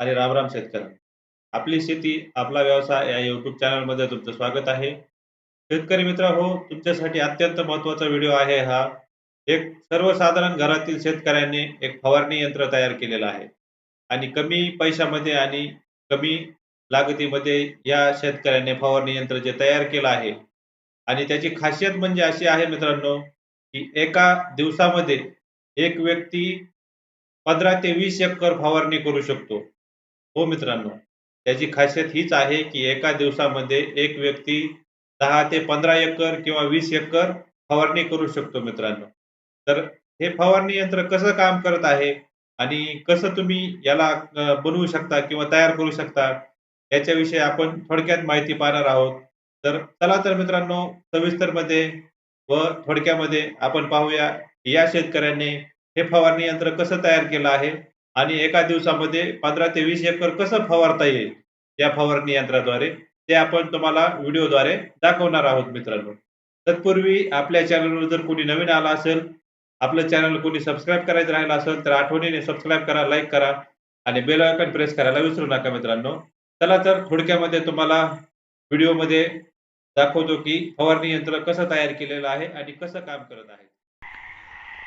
आणि रामराम शेतकरी. आपली शेती आपला व्यवसाय या युट्यूब चॅनलमध्ये तुमचं स्वागत आहे. शेतकरी मित्र हो तुमच्यासाठी अत्यंत महत्त्वाचा व्हिडिओ आहे हा. एक सर्वसाधारण घरातील शेतकऱ्यांनी एक फवारणी यंत्र तयार केलेलं आहे. आणि कमी पैशामध्ये आणि कमी लागतीमध्ये या शेतकऱ्याने फवारणी यंत्र जे तयार केलं आहे. आणि त्याची खासियत म्हणजे अशी आहे मित्रांनो की एका दिवसामध्ये एक व्यक्ती पंधरा ते वीस एकर फवारणी करू शकतो. हो मित्रांनो त्याची खासियत हीच आहे की एका दिवसामध्ये एक व्यक्ती दहा ते पंधरा एकर किंवा वीस एकर फवारणी करू शकतो मित्रांनो. तर हे फवारणी यंत्र कसं काम करत आहे आणि कसं तुम्ही याला बनवू शकता किंवा तयार करू शकता याच्याविषयी आपण थोडक्यात माहिती पाहणार आहोत. तर चला तर मित्रांनो सविस्तरमध्ये व थोडक्यामध्ये आपण पाहूया या शेतकऱ्यांनी हे फवारणी यंत्र कसं तयार केलं आहे. आणि एका दिवसामध्ये पंधरा ते वीस एकर कसं फवारता येईल या फवारणी यंत्राद्वारे ते आपण तुम्हाला व्हिडिओद्वारे दाखवणार आहोत मित्रांनो. तत्पूर्वी आपल्या चॅनलवर जर कोणी नवीन आला असेल आपलं चॅनल कोणी सबस्क्राईब करायचं राहिलं असेल तर आठवणीने सबस्क्राईब करा लाईक करा आणि बेल आयकॉन प्रेस करायला विसरू नका मित्रांनो. चला तर थोडक्यामध्ये तुम्हाला व्हिडिओमध्ये दाखवतो की फवारणी यंत्र कसं तयार केलेलं आहे आणि कसं काम करत आहे.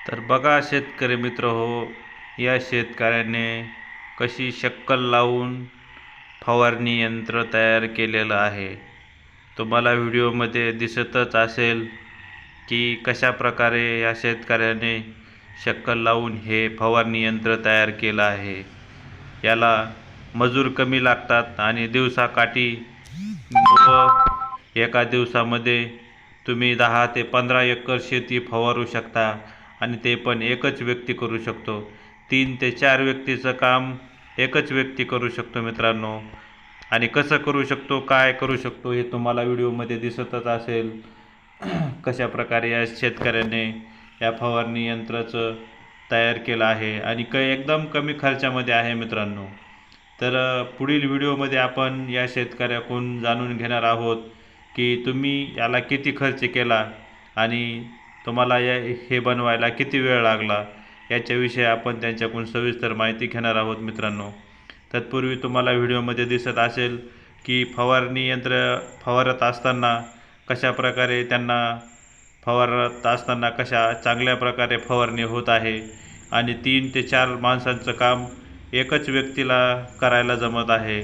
तर बघा शेतकरी मित्र हो या शेतकऱ्याने कशी शक्कल लावून फवारणी यंत्र तयार केलेलं आहे? तुम्हाला व्हिडिओमध्ये दिसतच असेल की कशा प्रकारे या शेतकऱ्याने शक्कल लावून हे फवारणी यंत्र तयार केलं आहे. याला मजूर कमी लागतात आणि दिवसाकाठी व एका दिवसामध्ये तुम्ही दहा ते पंधरा एकर शेती फवारू शकता आणि ते पण एकच व्यक्ती करू शकतो. तीन ते चार व्यक्तीचं काम एकच व्यक्ती करू शकतो मित्रांनो. आणि कसं करू शकतो काय करू शकतो हे तुम्हाला व्हिडिओमध्ये दिसतच असेल. कशा प्रकारे या शेतकऱ्याने या फवारणी यंत्राचं तयार केलं आहे आणि क एकदम कमी खर्चामध्ये आहे मित्रांनो. तर पुढील व्हिडिओमध्ये आपण या शेतकऱ्याकडून जाणून घेणार आहोत की तुम्ही याला किती खर्च केला आणि तुम्हाला या हे बनवायला किती वेळ लागला. याच्याविषयी आपण त्यांच्याकडून सविस्तर माहिती घेणार आहोत मित्रांनो. तत्पूर्वी तुम्हाला व्हिडिओमध्ये दिसत असेल की फवारणी यंत्र फवारत असताना कशा प्रकारे त्यांना फवारत असताना कशा चांगल्या प्रकारे फवारणी होत आहे आणि तीन ते चार माणसांचं काम एकच व्यक्तीला करायला जमत आहे.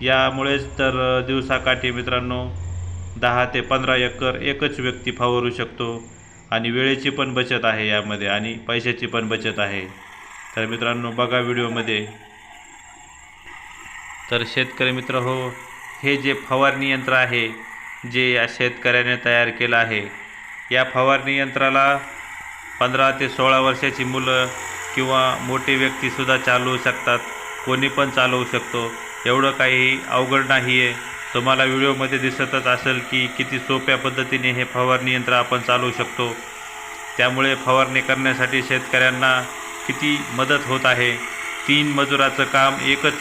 यामुळेच तर दिवसाकाठी मित्रांनो दहा ते पंधरा एकर एकच व्यक्ती फवारू शकतो. आणि वेळेची पण बचत आहे यामध्ये आणि पैशाची पण बचत आहे. तर मित्रांनो बघा व्हिडिओमध्ये. तर शेतकरी मित्र हो हे जे फवारणी यंत्र आहे जे या शेतकऱ्याने तयार केलं आहे या फवारणी यंत्राला पंधरा ते सोळा वर्षाची मुलं किंवा मोठे व्यक्तीसुद्धा चालवू शकतात. कोणी पण चालवू शकतो. एवढं काही अवघड नाही आहे तुम्हाला व्हिडिओमध्ये दिसतच असेल की किती सोप्या पद्धतीने हे फवारणी यंत्र आपण चालवू शकतो. त्यामुळे फवारणी करण्यासाठी शेतकऱ्यांना किती मदत होत आहे? तीन मजुराचं काम एकच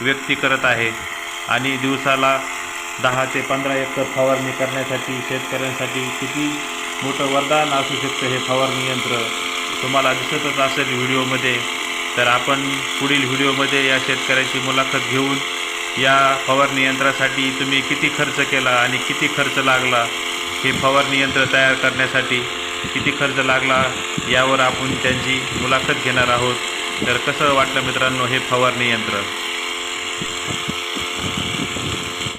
व्यक्ती करत आहे आणि दिवसाला दहा ते पंधरा एकर फवारणी करण्यासाठी शेतकऱ्यांसाठी किती मोठं वरदान असू शकतं हे फवारणी यंत्र तुम्हाला दिसतच असेल व्हिडिओमध्ये. तर आपण पुढील व्हिडिओमध्ये या शेतकऱ्याची मुलाखत घेऊन या फवारणी यंत्रासाठी तुम्ही किती खर्च केला आणि किती खर्च लागला? हे फवारणी यंत्र तयार करण्यासाठी किती खर्च लागला? यावर आपण त्यांची मुलाखत घेणार आहोत. तर कसं वाटलं मित्रांनो हे फवारणी यंत्र